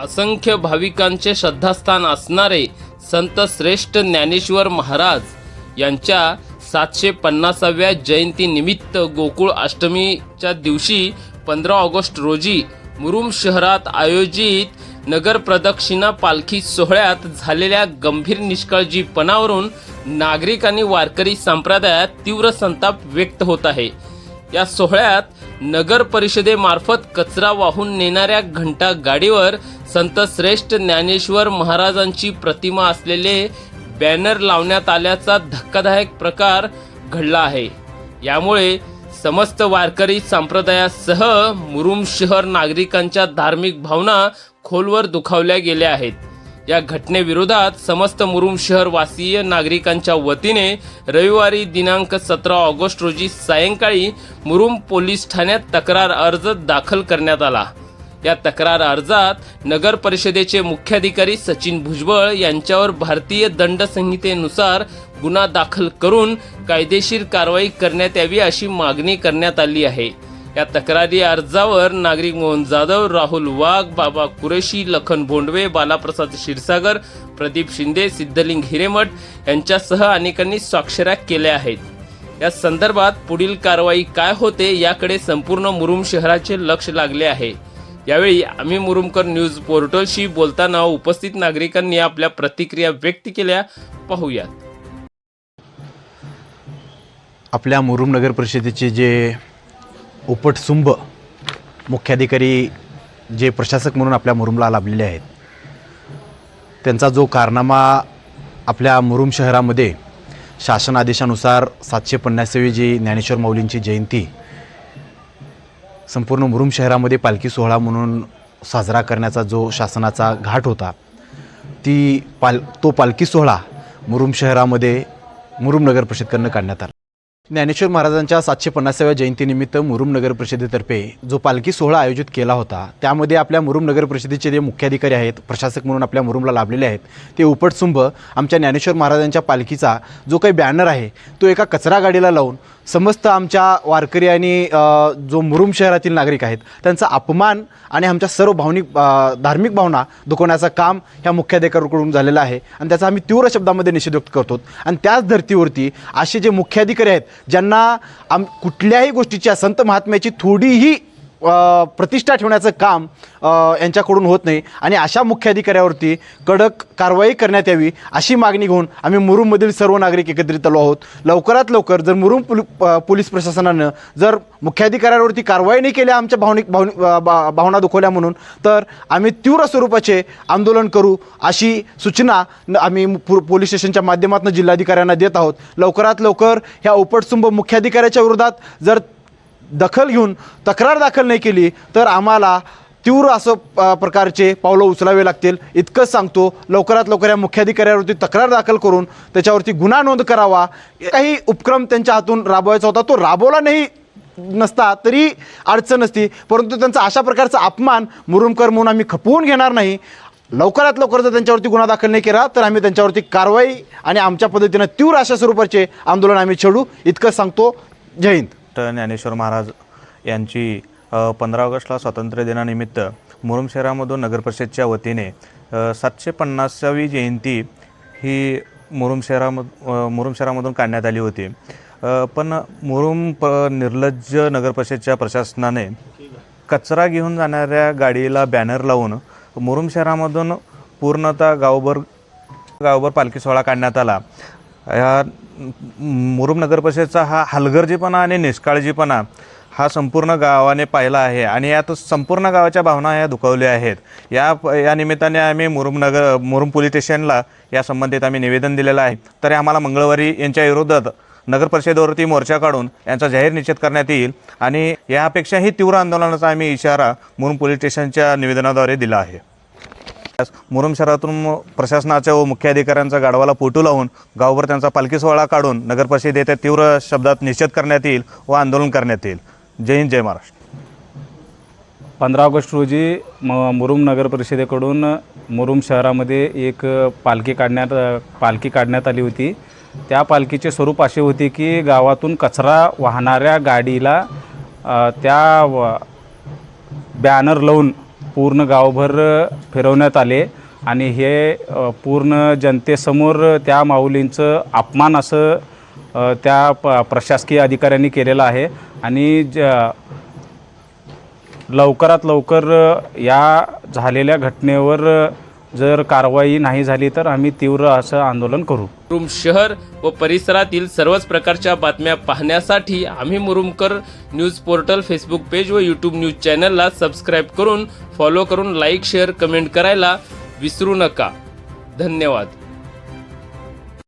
असंख्य भाविकांचे श्रद्धास्थान असणारे संत श्रेष्ठ ज्ञानेश्वर महाराज यांच्या सातशे पन्नासाव्या जयंतीनिमित्त गोकुळ अष्टमीच्या दिवशी पंधरा ऑगस्ट रोजी मुरुम शहरात आयोजित नगर प्रदक्षिणा पालखी सोहळ्यात झालेल्या गंभीर निष्काळजीपणावरून नागरिक आणि वारकरी संप्रदायात तीव्र संताप व्यक्त होत आहे. या सोहळ्यात नगर परिषदेमार्फत कचरा वाहून नेणाऱ्या घंटा गाडीवर संत श्रेष्ठ ज्ञानेश्वर महाराजांची प्रतिमा असलेले बॅनर लावण्यात आल्याचा धक्कादायक प्रकार घडला आहे. यामुळे समस्त वारकरी संप्रदायासह मुरुम शहर नागरिकांच्या धार्मिक भावना खोलवर दुखावल्या गेल्या आहेत. या घटनेविरोधात समस्त मुरुम शहरवासीय नागरिकांच्या वतीने रविवारी दिनांक सतरा ऑगस्ट रोजी सायंकाळी मुरुम पोलीस ठाण्यात तक्रार अर्ज दाखल करण्यात आला. या तक्रार अर्जात नगर परिषदेचे मुख्याधिकारी सचिन भुजबळ यांच्यावर भारतीय दंड संहितेनुसार गुन्हा दाखल करून कायदेशीर कारवाई करण्यात यावी अशी मागणी करण्यात आली आहे. या तक्रारी अर्जावर नागरिक मोहन जाधव राहुल वाघ बाबा कुरेशी लखन भोंडवे बालाप्रसाद क्षीरसागर प्रदीप शिंदे सिद्धलिंग हिरेमठ यांच्यासह अनेकांनी स्वाक्षऱ्या केल्या आहेत. या संदर्भात पुढील कारवाई काय होते याकडे संपूर्ण मुरुम शहराचे लक्ष लागले आहे. यावेळी आम्ही मुरुमकर न्यूज पोर्टलशी बोलताना उपस्थित नागरिकांनी आपल्या प्रतिक्रिया व्यक्त केल्या. पाहूयात. आपल्या मुरुम नगर परिषदेचे जे उपटसुंभ मुख्याधिकारी जे प्रशासक म्हणून आपल्या मुरुमला लाभलेले आहेत त्यांचा जो कारनामा आपल्या मुरुम शहरामध्ये शासन आदेशानुसार सातशे पन्नासावी जी ज्ञानेश्वर माऊलींची जयंती संपूर्ण मुरुम शहरामध्ये पालखी सोहळा म्हणून साजरा करण्याचा जो शासनाचा घाट होता ती पाल तो पालखी सोहळा मुरुम शहरामध्ये मुरुम नगर परिषदकडनं काढण्यात आला. ज्ञानेश्वर महाराजांच्या सातशे पन्नासाव्या जयंतीनिमित्त मुरुम नगर परिषदेतर्फे जो पालखी सोहळा आयोजित केला होता त्यामध्ये आपल्या मुरुम नगर परिषदेचे जे मुख्याधिकारी आहेत प्रशासक म्हणून आपल्या मुरुमला लाभलेले आहेत ते उपटसुंभ आमच्या ज्ञानेश्वर महाराजांच्या पालखीचा जो काही बॅनर आहे तो एका कचरा गाडीला लावून समस्त आमच्या वारकरी आणि जो मुरुम शहरातील नागरिक आहेत त्यांचा अपमान आणि आमच्या सर्व भावनिक धार्मिक भावना दुखवण्याचं काम ह्या मुख्याधिकाऱ्यांकडून झालेलं आहे. आणि त्याचा आम्ही तीव्र शब्दामध्ये निषेध व्यक्त करतो. आणि त्याच धर्तीवरती असे जे मुख्याधिकारी आहेत ज्यांना आम कुठल्याही गोष्टीच्या संत महात्म्याची थोडीही प्रतिष्ठा ठेवण्याचं काम यांच्याकडून होत नाही. आणि अशा मुख्याधिकाऱ्यावरती कडक कारवाई करण्यात यावी अशी मागणी घेऊन आम्ही मुरुममधील सर्व नागरिक एकत्रित आलो आहोत. लवकरात लवकर जर मुरुम पुल पोलीस प्रशासनानं जर मुख्याधिकाऱ्यांवरती कारवाई नाही केल्या आमच्या भावनिक भावनिक भावना दुखवल्या म्हणून तर आम्ही तीव्र स्वरूपाचे आंदोलन करू अशी सूचना न- आम्ही पु- पोलीस स्टेशनच्या माध्यमातून जिल्हाधिकाऱ्यांना देत आहोत. लवकरात लवकर ह्या उपटसुंब मुख्याधिकाऱ्याच्या विरोधात जर दखल घेऊन तक्रार दाखल नाही केली तर आम्हाला तीव्र असं प्रकारचे पावलं उचलावे लागतील. इतकंच सांगतो लवकरात लवकर या मुख्याधिकाऱ्यावरती तक्रार दाखल करून त्याच्यावरती गुन्हा नोंद करावा. काही उपक्रम त्यांच्या हातून राबवायचा होता तो राबवला नाही नसता तरी अडचण नसती. परंतु त्यांचा अशा प्रकारचा अपमान मुरुमकर म्हणून आम्ही खपवून घेणार नाही. लवकरात लवकर जर त्यांच्यावरती गुन्हा दाखल नाही केला तर आम्ही त्यांच्यावरती कारवाई आणि आमच्या पद्धतीनं तीव्र अशा स्वरूपाचे आंदोलन आम्ही छेडू. इतकंच सांगतो. जय हिंद. ज्ञानेश्वर महाराज यांची पंधरा ऑगस्टला स्वातंत्र्य दिनानिमित्त मुरुम शहरामधून नगरपरिषदच्या वतीने सातशे पन्नासावी जयंती ही मुरुम शहरामध मुरुम शहरामधून काढण्यात आली होती. पण मुरुम प निर्लज्ज नगरपरिषदच्या प्रशासनाने कचरा घेऊन जाणाऱ्या गाडीला बॅनर लावून मुरुम शहरामधून पूर्णतः गावभर गावभर पालखी सोहळा काढण्यात आला. या मुरुम नगरपरिषदेचा हा हलगर्जीपणा आणि निष्काळजीपणा हा संपूर्ण गावाने पाहिला आहे. आणि यात संपूर्ण गावाच्या भावना ह्या दुखावल्या आहेत. या या निमित्ताने आम्ही मुरुम नगर मुरुम पोलीस स्टेशनला या संबंधित आम्ही निवेदन दिलेलं आहे. तरी आम्हाला मंगळवारी यांच्या विरोधात नगर परिषदेवरती मोर्चा काढून यांचा जाहीर निषेध करण्यात येईल. आणि यापेक्षाही तीव्र आंदोलनाचा आम्ही इशारा मुरुम पोलीस स्टेशनच्या निवेदनाद्वारे दिला आहे. मुरुम शहरातून प्रशासनाच्या व मुख्य अधिकाऱ्यांचा गाडवाला पोटू लावून गावभर त्यांचा पालखी सोहळा काढून नगर परिषद येथे तीव्र शब्दात निषेध करण्यात येईल व आंदोलन करण्यात येईल. जय हिंद जय महाराष्ट्र. पंधरा ऑगस्ट रोजी म मुरुम नगर परिषदेकडून मुरुम शहरामध्ये एक पालखी काढण्यात पालखी काढण्यात आली होती. त्या पालखीचे स्वरूप असे होते की गावातून कचरा वाहणाऱ्या गाडीला त्या बॅनर लावून पूर्ण गावभर फिरवण्यात आले आणि हे पूर्ण जनतेसमोर त्या माऊलींचं अपमान असं त्या प प्रशासकीय अधिकाऱ्यांनी केलेलं आहे. आणि ज लवकरात लवकर या झालेल्या घटनेवर जर कारवाई नाही झाली तर आम्ही तीव्र असं आंदोलन करू. मुरुम शहर व परिसरातील सर्वच प्रकारच्या बातम्या पाहण्यासाठी आम्ही Murumkar news portal Facebook page व यूट्यूब न्यूज चॅनलला सबस्क्राईब करून फॉलो करून लाईक शेअर कमेंट करायला विसरू नका. धन्यवाद.